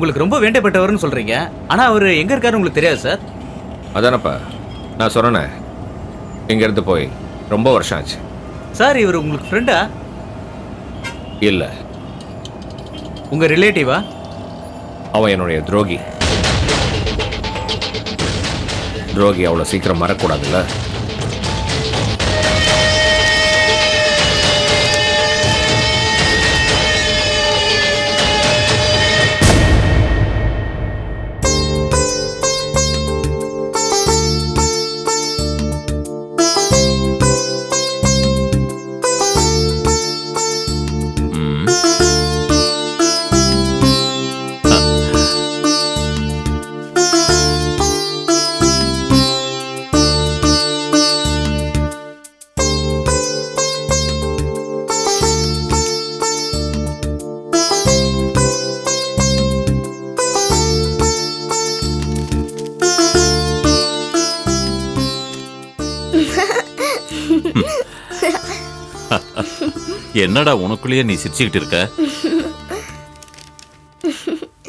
உங்களுக்கு ரொம்ப வேண்டப்பட்டவர்னு சொல்றீங்க. ஆனா அவர் எங்க இருக்காரு உங்களுக்கு தெரியாது சார்? அதானப்பா நான் சொன்னேனே. இங்கேருந்து போய் ரொம்ப வருஷம் ஆச்சு. சார் இவர் உங்களுக்கு ஃப்ரெண்டா இல்லை. உங்க ரிலேட்டிவா அவன் என்னுடைய துரோகி. துரோகி அவ்வளோ சீக்கிரம் மறக்கூடாதுல்ல என்னடா உனக்குள்ளேயே நீ சிரிச்சுக்கிட்டு இருக்க?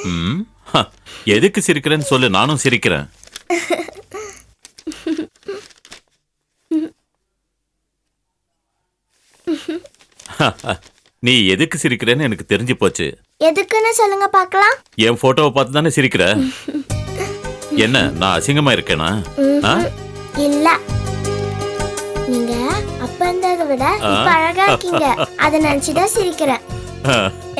ம், ஹ, எதுக்கு சிரிக்கிறேன்னு சொல்லு நானும் சிரிக்கிறேன். நீ எதுக்கு சிரிக்கிறேன்னு எனக்கு தெரிஞ்சு போச்சு. எதுக்குன்னு சொல்லுங்க பார்க்கலாம். என் போட்டோவை பார்த்து தானே சிரிக்கிற? என்ன நான் அசிங்கமா இருக்கேனா ஆ? இல்ல. நீங்க இருந்ததை விட இப்ப அழகா இருக்கீங்க. அத நினைச்சுதான் சிரிக்கிறேன்.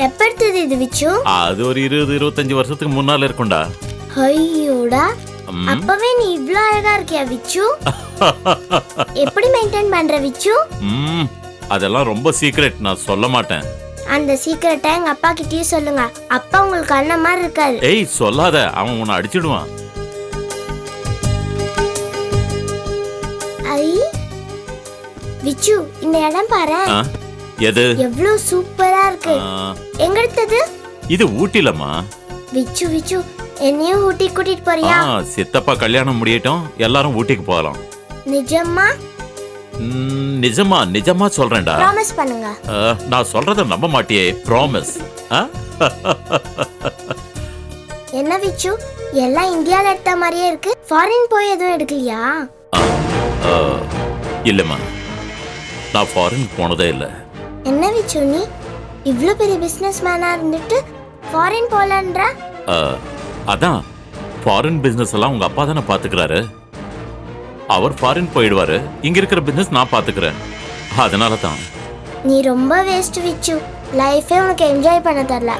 எப்ப எடுத்தது இது விச்சு? அது ஒரு இருபது இருபத்தஞ்சு வருஷத்துக்கு முன்னால இருக்கும்டா. ஐயோடா. அப்பவே நீ இவ்ளோ அழகா இருக்கியா விச்சு? எப்படி மெயின்டைன் பண்ற விச்சு? அதெல்லாம் ரொம்ப சீக்ரெட் நான் சொல்ல மாட்டேன். அந்த சீக்கிரட்டை எங்க அப்பா கிட்டயும் சொல்லுங்க. அப்பா உங்களுக்கு அண்ணன் மாதிரி இருக்காரு. ஏய் சொல்லாத. அவன் உன்னை அடிச்சிடுவான். விச்சு இந்த இடம் பாரு ஆ? எது? எவ்வளவு சூப்பரா இருக்கு. ஆ, எங்க எடுத்தது இது ஊட்டிலம்மா. விச்சு விச்சு என்னையும் ஊட்டி கூட்டிட்டு ஆ, போறியா சித்தப்பா கல்யாணம் முடியட்டும் எல்லாரும் ஊட்டிக்கு போகலாம். நிஜமா ம், நிஜமா நிஜமா சொல்றேன்டா. ப்ராமிஸ் பண்ணுங்க. ஆ, நான் சொல்றத நம்ப மாட்டியே ப்ராமிஸ் என்ன விச்சு எல்லாம் இந்தியால எடுத்த மாதிரியே இருக்கு. ஃபாரின் போய் எதுவும் எடுக்கலையா? இல்லம்மா. நான் ஃபாரின் போனதே இல்லை. என்ன விச்சு நீ? இவ்ளோ பெரிய பிசினஸ் மேனா இருந்துட்டு ஃபாரின் போலன்ற? அதான். ஃபாரின் பிசினஸ் எல்லாம் உங்க அப்பா தானே பாத்துக்கிறாரு? அவர் ஃபாரின் போயிடுவாரு. இங்க இருக்கிற பிசினஸ் நான் பாத்துக்கிறேன். அதனால தான் நீ ரொம்ப வேஸ்ட் விச்சு. லைஃபே உனக்கு என்ஜாய் பண்ண தரல.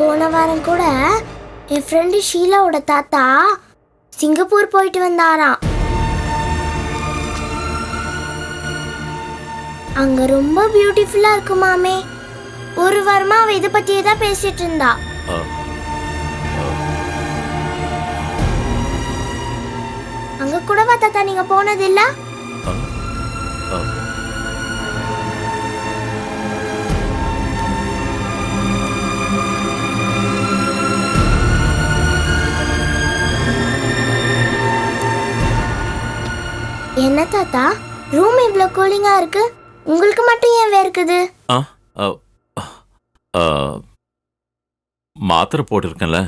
போன வாரம் கூட என் ஃப்ரெண்டு ஷீலாவோட தாத்தா சிங்கப்பூர் போயிட்டு வந்தாராம். அங்க ரொம்ப பியூட்டிஃபுல்லா இருக்குமாமே ஒரு வாரமா அவ இதை பத்தியே தான் பேசிட்டு இருந்தா. அங்க கூடவா தாத்தா? நீங்க போனது இல்ல? ஆ. என்ன தாத்தா? ரூம் இவ்ளோ கூலிங்கா இருக்கு? உங்களுக்கு மட்டும் ஏன் வேர்க்குது ஆ, மாத்திரை போட்டிருக்கேன்ல.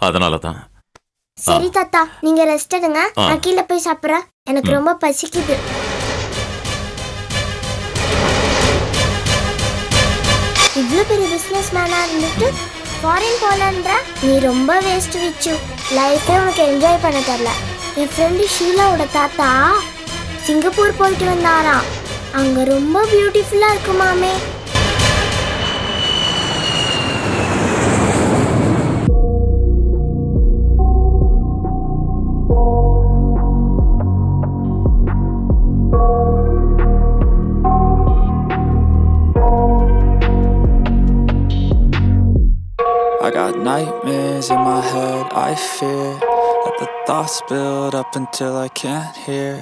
அதனால தான் சரி தாத்தா நீங்க ரெஸ்ட் எடுங்க. நான் கீழே போய் சாப்பிடுறேன். எனக்கு ரொம்ப பசிக்குது. இவ்ளோ பெரிய பிசினஸ் மேனா இருந்துட்டு ஃபாரின் போலன்ற? நீ ரொம்ப வேஸ்ட் விச்சு. லைஃபே உனக்கு என்ஜாய் பண்ண தரல என் ஃப்ரெண்டு ஷீலாவோட தாத்தா சிங்கப்பூர் போயிட்டு வந்தாராம். அங்க ரொம்ப பியூட்டிஃபுல்லா இருக்குமாமே I got nightmares in my head, I fear that the thoughts build up until I can't hear.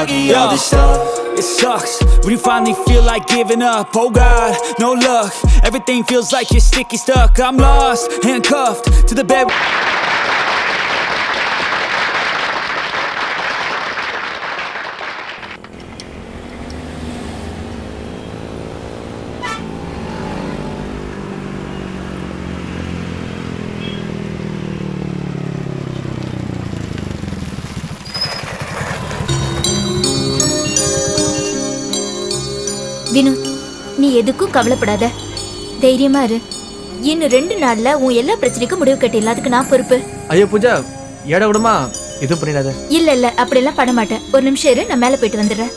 foggy all this stuff. It sucks when you finally feel like giving up. Oh God, no luck. Everything feels like you're sticky stuck. I'm lost, handcuffed to the bed. Vinod நீ எதுக்கும் கவலைப்படாத. தைரியமா இரு. இன்னும் ரெண்டு நாள்ல உன் எல்லா பிரச்சனைக்கும் முடிவு கட்டிடலாம். அதுக்கு நான் பொறுப்பு. ஐயோ பூஜா ஏட விடுமா? எதுவும் பண்ணிடாத. இல்ல இல்ல அப்படியெல்லாம் பண்ண மாட்டேன். ஒரு நிமிஷம் இரு நான் மேல போயிட்டு வந்துடுறேன்.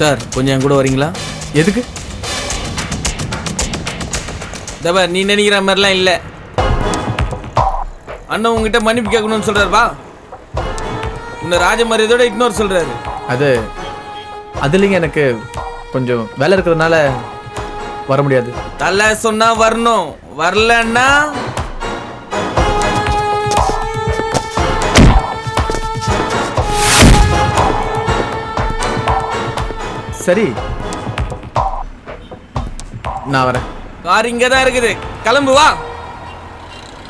சார் கொஞ்சம் என் கூட வரீங்களா? எதுக்கு? தபா நீ நினைக்கிற மாதிரிலாம் இல்லை. அண்ணன் உங்ககிட்ட மன்னிப்பு கேட்கணும்னு சொல்றாரு வா. உன்னை ராஜமரியாதையோட இக்னோர் சொல்றாரு. அது அது இல்லைங்க எனக்கு கொஞ்சம் வேலை இருக்கிறதுனால வர முடியாது. தலை சொன்னா வரணும். வரலன்னா சரி. நான் வரேன். கார் இங்கே தான் இருக்குது. கிளம்பு வா.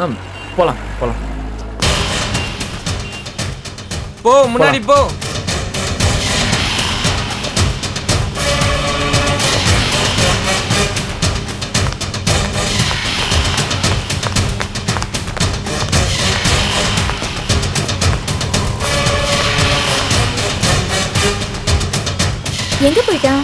ஆ போகலாம் போகலாம் போ முன்னாடி போ. எங்க போயிட்டான்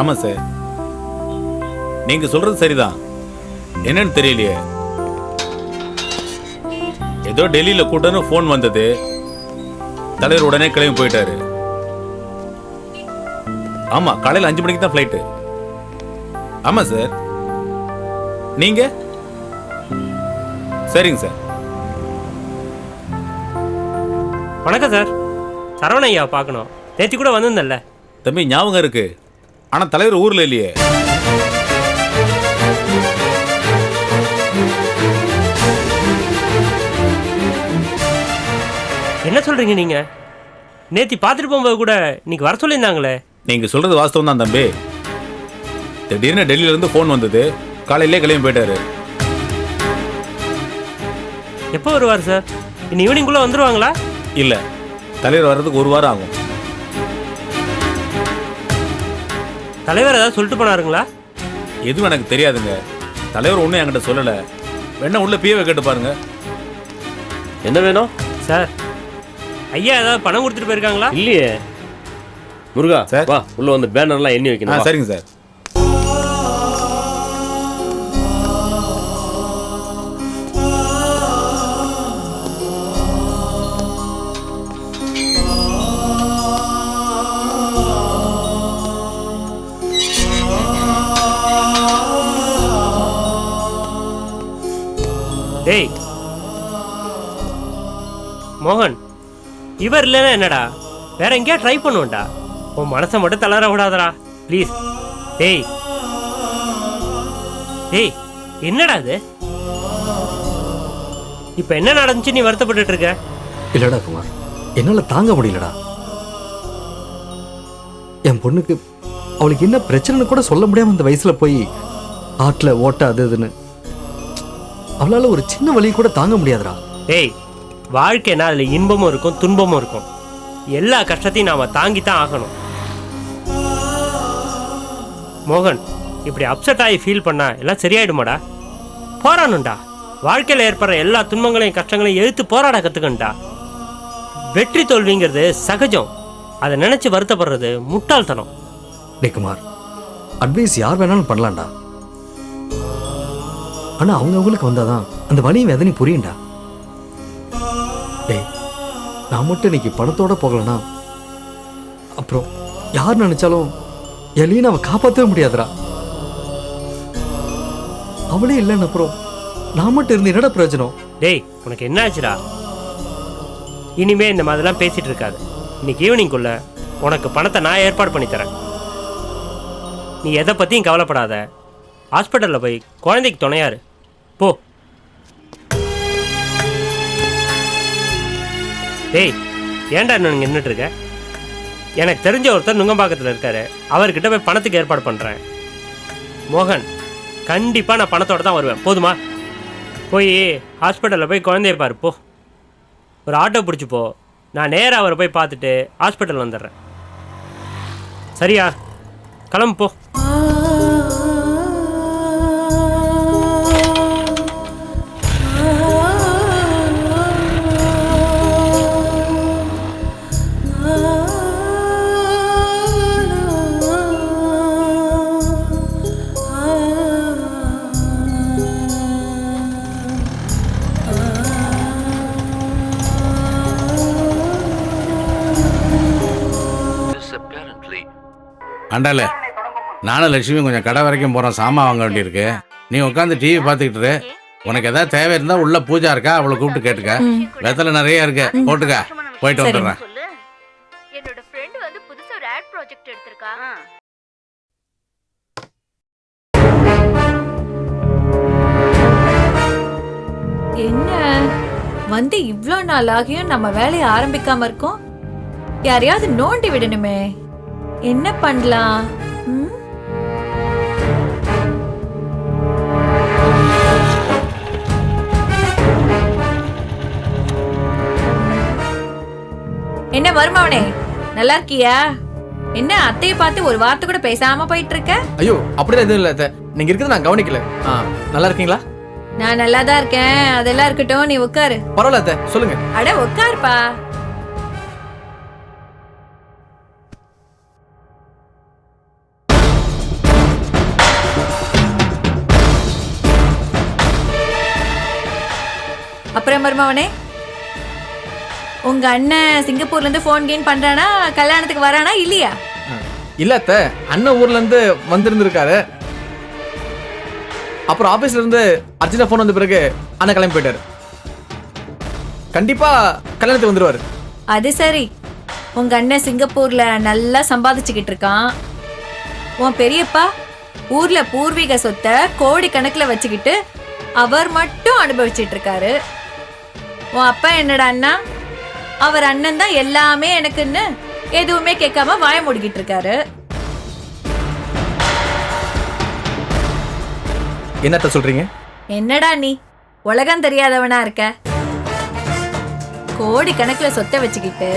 ஆமாம் சார் நீங்கள் சொல்கிறது சரிதான். என்னன்னு தெரியலையே. ஏதோ டெல்லியில் கூட்டன்னு ஃபோன் வந்தது. தலைவர் உடனே கிளம்பி போயிட்டாரு. ஆமாம் காலையில் அஞ்சு மணிக்கு தான் ஃப்ளைட்டு ஆமாம் சார் நீங்கள் சரிங்க சார் வணக்கம் சார் சரவண ஐயா பார்க்கணும். நேற்று கூட வந்திருந்தல்ல தம்பி ஞாபகம் இருக்கு. ஆனால் தலைவர் ஊரில் இல்லையே. என்ன சொல்றீங்க நீங்க? நேத்தி பார்த்துட்டு போகும்போது கூட இன்னைக்கு வர சொல்லியிருந்தாங்களே. நீங்கள் சொல்கிறது வாஸ்தவம் தான் தம்பி. திடீர்னு டெல்லியிலேருந்து ஃபோன் வந்தது. காலையிலே கிளம்பி போயிட்டாரு. எப்போ வருவார் சார் இன்னும் ஈவினிங்குள்ளே வந்துருவாங்களா? இல்லை. தலைவர் வர்றதுக்கு ஒரு வாரம் ஆகும். தலைவர் ஏதாவது சொல்லிட்டு போனாருங்களா? எதுவும் எனக்கு தெரியாதுங்க. தலைவர் ஒன்றும் என்கிட்ட சொல்லலை. வேணா உள்ள பிஏவை கேட்டு பாருங்க. என்ன வேணும்? சார் ஐயா ஏதாவது பணம் கொடுத்துட்டு போயிருக்காங்களா? இல்லையே. முருகா சார். வா உள்ள வந்து பேனர்லாம் எண்ணி வைக்கணும் வா. சரிங்க சார். டேய். மோகன் இவர் இல்லைன்னா என்னடா? வேற எங்கேயா ட்ரை பண்ணுவோம்டா. உன் மனசை மட்டும் தளர விடாதடா. ப்ளீஸ் டேய். டேய் என்னடா இது? இப்போ என்ன நடந்துச்சு நீ வருத்தப்பட்டுட்டு இருக்க? இல்லடா குமார் என்னால் தாங்க முடியலடா. என் பொண்ணுக்கு அவளுக்கு என்ன பிரச்சனைன்னு கூட சொல்ல முடியாமல் இந்த வயசுல போய் ஆட்டில் ஓட்ட அது இதுன்னு அவளால ஒரு சின்ன வலி கூட தாங்க முடியாதுடா. டேய் வாழ்க்கைனா அதில் இன்பமும் இருக்கும் துன்பமும் இருக்கும். எல்லா கஷ்டத்தையும் நாம தாங்கி தான் ஆகணும். மோகன் இப்படி அப்செட் ஆகி ஃபீல் பண்ணா எல்லாம் சரியாயிடுமாடா? போராடணும்டா. வாழ்க்கையில் ஏற்படுற எல்லா துன்பங்களையும் கஷ்டங்களையும் எழுத்து போராட கற்றுக்கணும்டா வெற்றி தோல்விங்கிறது சகஜம். அதை நினைச்சு வருத்தப்படுறது முட்டாள்தனம். டே குமார் அட்வைஸ் யார் வேணாலும் பண்ணலாம்டா. ஆனால் அவங்கவுங்களுக்கு வந்தால் தான் அந்த வலியும் வேதனையும் புரியும்டா. டேய் நான் மட்டும் இன்னைக்கு பணத்தோட போகலனா? அப்புறம் யார் நினச்சாலும் எல்லையும் நம்ம காப்பாற்றவே முடியாதுடா. அவளே இல்லைன்னு அப்புறம் நான் மட்டும் இருந்து என்னடா பிரயோஜனம்? டேய் உனக்கு என்ன ஆச்சுடா இனிமே இந்த மாதிரிலாம் பேசிட்டு இருக்காது. இன்னைக்கு ஈவினிங்குள்ள உனக்கு பணத்தை நான் ஏற்பாடு பண்ணி தரேன். நீ எதை பற்றியும் கவலைப்படாத. ஹாஸ்பிட்டலில் போய் குழந்தைக்கு துணையாரு போ. டேய் ஏன்டா இன்னும் நின்றுட்டு இருக்க? எனக்கு தெரிஞ்ச ஒருத்தர் நுங்கம்பாக்கத்தில் இருக்காரு. அவர்கிட்ட போய் பணத்துக்கு ஏற்பாடு பண்ணுறேன் மோகன் கண்டிப்பாக நான் பணத்தோட தான் வருவேன். போதுமா? போய் ஹாஸ்பிட்டலில் போய் குழந்தைய பாரு போ. ஒரு ஆட்டோ பிடிச்சி போ. நான் நேராக அவரை போய் பார்த்துட்டு ஹாஸ்பிட்டல் வந்துடுறேன். சரியா? கிளம்பு போ. அண்டால நானும் லட்சுமி கொஞ்சம் கடை வரைக்கும் போகிறோம் சாமான் வாங்க வேண்டியிருக்கு. நீ உட்காந்து டிவி பார்த்துக்கிட்டு. உனக்கு ஏதாவது தேவை இருந்தால் உள்ள பூஜா இருக்கா? அவளை கூப்பிட்டு கேட்டுக்க. வெத்தலை நிறைய இருக்கு. போட்டுக்க. போயிட்டு வந்துடுறேன். என்னோட ஃப்ரெண்ட் வந்து புதுசா ஒரு ஆட் ப்ராஜெக்ட் எடுத்திருக்கா. என்ன? வந்து இவ்ளோ நாள் ஆகியும் நம்ம வேலையை ஆரம்பிக்காம இருக்கோம்? யாரையாவது நோண்டி விடணுமே. என்ன பண்ணலாம்? என்ன வருமாவனே நல்லா இருக்கியா? என்ன அத்தையை பார்த்து ஒரு வார்த்தை கூட பேசாம போயிட்டு இருக்க ஐயோ அப்படிலாம் எதுவும் இல்லை நீங்க இருக்கிறத நான் கவனிக்கல. நல்லா இருக்கீங்களா? நான் நல்லா தான் இருக்கேன். அதெல்லாம் இருக்கட்டும் நீ உட்காரு. பரவாயில்ல சொல்லுங்க. அட உட்காருப்பா. மருமவனே? உங்க அண்ணன் சிங்கப்பூர்ல இருந்து ஃபோன் கீன் பண்றானா கல்யாணத்துக்கு வரானா இல்லையா? இல்ல அத்தை அண்ணன் ஊர்ல இருந்து வந்திருந்திருக்காரு. அப்புறம் ஆபீஸ்ல இருந்து அர்ஜென்டா ஃபோன் வந்த பிறகு அண்ணன் கிளம்பி போயிட்டாரு. கண்டிப்பா கல்யாணத்துக்கு வந்துருவாரு. அது சரி. உங்க அண்ணன் சிங்கப்பூர்ல நல்லா சம்பாதிச்சுக்கிட்டு இருக்கான். உன் பெரியப்பா ஊர்ல பூர்வீக சொத்தை கோடி கணக்குல வச்சுக்கிட்டு அவர் மட்டும் அனுபவிச்சிட்டு இருக்காரு. உன் அப்பா என்னடா அண்ணா? அவர் அண்ணன் தான் எல்லாமே எனக்குன்னு எதுவுமே கேட்காம வாய மூடிக்கிட்டு இருக்காரு. என்னத்த சொல்றீங்க? என்னடா நீ? உலகம் தெரியாதவனா இருக்க? கோடி கணக்குல சொத்தை வச்சுக்கிட்டு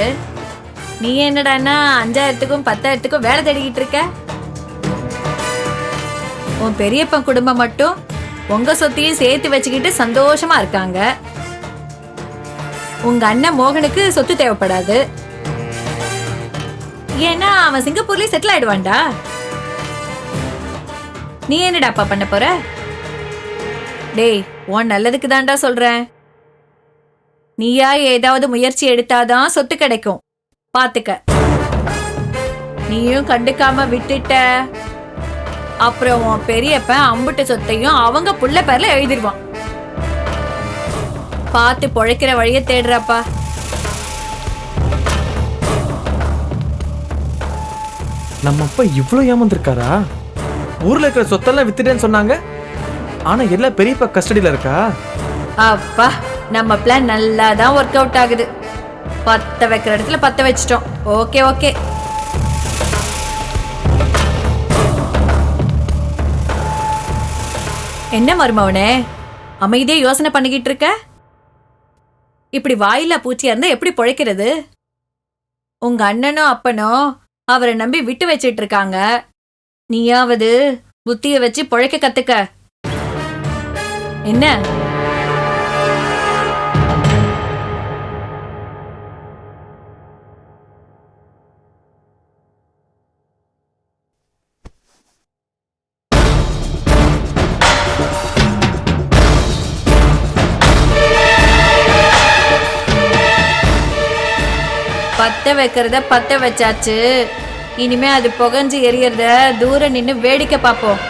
நீ என்னடான்னா அஞ்சாயிரத்துக்கும் பத்தாயிரத்துக்கும் வேலை தேடிக்கிட்டு இருக்க? உன் பெரியப்பன் குடும்பம் மட்டும் உங்க சொத்தையும் சேர்த்து வச்சுக்கிட்டு சந்தோஷமா இருக்காங்க. உங்க அண்ணன் மோகனுக்கு சொத்து தேவைப்படாது. ஏன்னா அவன் சிங்கப்பூர்லயே செட்டில் ஆயிடுவான்டா. நீ என்னடாப்பா பண்ண போற? டேய் உன் நல்லதுக்கு தான்டா சொல்றேன். நீயா ஏதாவது முயற்சி எடுத்தாதான் சொத்து கிடைக்கும். பாத்துக்க. நீயும் கண்டுக்காம விட்டுட்ட. அப்புறம் உன் பெரியப்பன் அம்புட்டு சொத்தையும் அவங்க புள்ள பேர்ல எழுதிருவான். பார்த்து பொழைக்கிற வழிய தேடுறாப்பா. நம்ம அப்பா இவ்வளோ ஏமாந்துருக்காரா? ஊர்ல இருக்கிற சொத்தெல்லாம் வித்துட்டேன்னு சொன்னாங்க. ஆனா எல்லாம் பெரியப்பா கஸ்டடியில இருக்கா? அப்பா நம்ம பிளான் நல்லா தான் ஒர்க் அவுட் ஆகுது. பத்த வைக்கிற இடத்துல பத்த வச்சிட்டோம். ஓகே ஓகே என்ன மருமவனே? அமைதியா யோசனை பண்ணிக்கிட்டு இருக்க? இப்படி வாயில்லா பூச்சியா இருந்தா எப்படி பொழைக்கிறது? உங்க அண்ணனும் அப்பனோ அவரை நம்பி விட்டு வச்சிட்டு இருக்காங்க நீயாவது புத்திய வச்சு பொழைக்க கத்துக்க. என்ன? வைக்கிறத பத்த வச்சாச்சு. இனிமே அது புகஞ்சு எரியறத தூரம் நின்னு வேடிக்கை பார்ப்போம்.